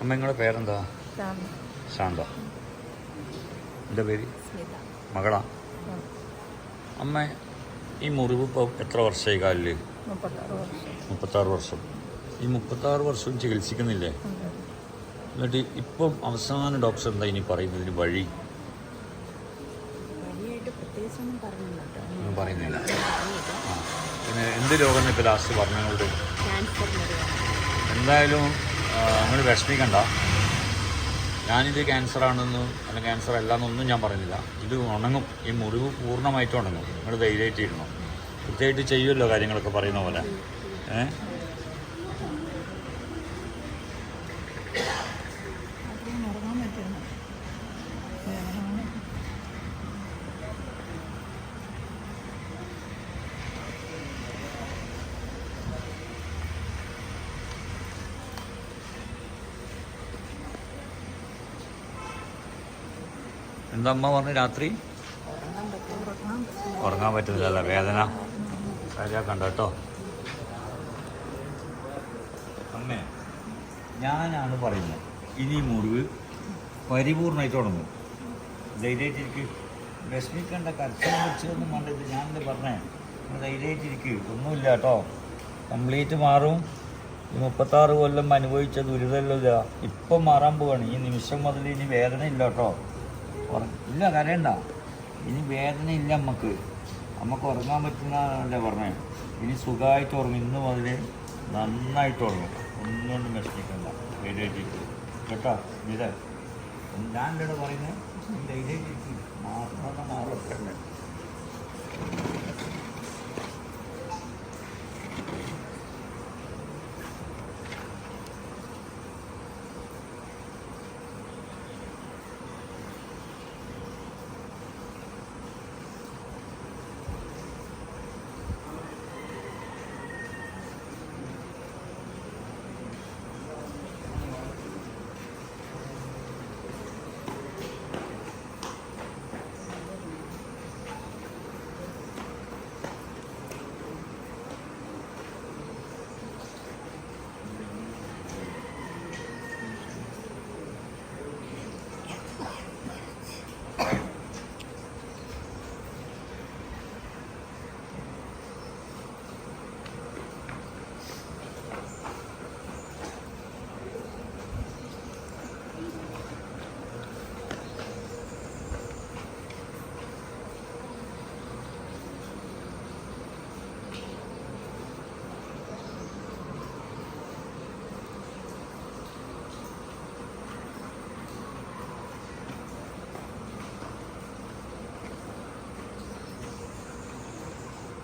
അമ്മ നിങ്ങളുടെ പേരെന്താ? ശാന്ത. എന്റെ പേര്? മകളാ. അമ്മ ഈ മുറിവ് ഇപ്പോൾ എത്ര വർഷമായി കാലിൽ? മുപ്പത്താറ് വർഷം. ഈ മുപ്പത്താറ് വർഷം ചികിത്സിക്കുന്നില്ലേ. എന്നിട്ട് ഇപ്പം അവസാന ഡോക്ടർ എന്താ ഇനി പറയുന്നതിന് വഴി. പറയുന്നില്ല പിന്നെ എന്ത് രോഗം ഇപ്പോൾ ലാസ്റ്റ് ഒരു എന്തായാലും നിങ്ങൾ വിഷമിക്കണ്ട. ഞാനിത് ക്യാൻസർ ആണെന്ന് അല്ല ക്യാൻസർ അല്ല എന്നൊന്നും ഞാൻ പറയുന്നില്ല. ഇത് ഉണങ്ങും. ഈ മുറിവ് പൂർണമായിട്ട് ഉണങ്ങും. നിങ്ങൾ ധൈര്യമായിട്ട് ഇരുന്നു. കൃത്യമായിട്ട് ചെയ്യുമല്ലോ കാര്യങ്ങളൊക്കെ പറയുന്ന പോലെ. ഏ? എന്താ അമ്മ പറഞ്ഞു രാത്രി? ഉറങ്ങാൻ പറ്റും ഉറങ്ങാൻ പറ്റും ഉറങ്ങാൻ പറ്റുന്നില്ല വേദന ശരിയാക്കണ്ട കേട്ടോ? അമ്മേ ഞാനാണ് പറയുന്നത്. ഇനി മുറിവ് പരിപൂർണമായിട്ട് തുടങ്ങും. ധൈര്യമായിട്ടിരിക്ക്. വിഷമിക്കേണ്ട കരച്ചിലും വെച്ചൊന്നും വേണ്ടത് ഞാൻ പറഞ്ഞേ. ധൈര്യമായിട്ടിരിക്ക്. ഒന്നുമില്ല കേട്ടോ. കംപ്ലീറ്റ് മാറും. ഈ മുപ്പത്താറ് കൊല്ലം അനുഭവിച്ച ദുരിതമില്ല ഇപ്പം മാറാൻ പോവാണ്. ഈ നിമിഷം മുതൽ ഇനി വേദന ഇല്ല കേട്ടോ. ഇല്ല കരയണ്ട. ഇനി വേദന ഇല്ല നമുക്ക് നമുക്ക് ഉറങ്ങാൻ പറ്റുന്നതല്ലേ പറഞ്ഞേ. ഇനി സുഖമായിട്ട് ഉറങ്ങും. ഇന്ന് മുതൽ നന്നായിട്ട് ഉറങ്ങും. ഒന്നുകൊണ്ടും വിഷമിക്കണ്ട. ധൈര്യമായിട്ടിരിക്കും കേട്ടോ ഇത് ഞാൻ ഇവിടെ പറയുന്നത് മാത്രം മാറൊക്കെ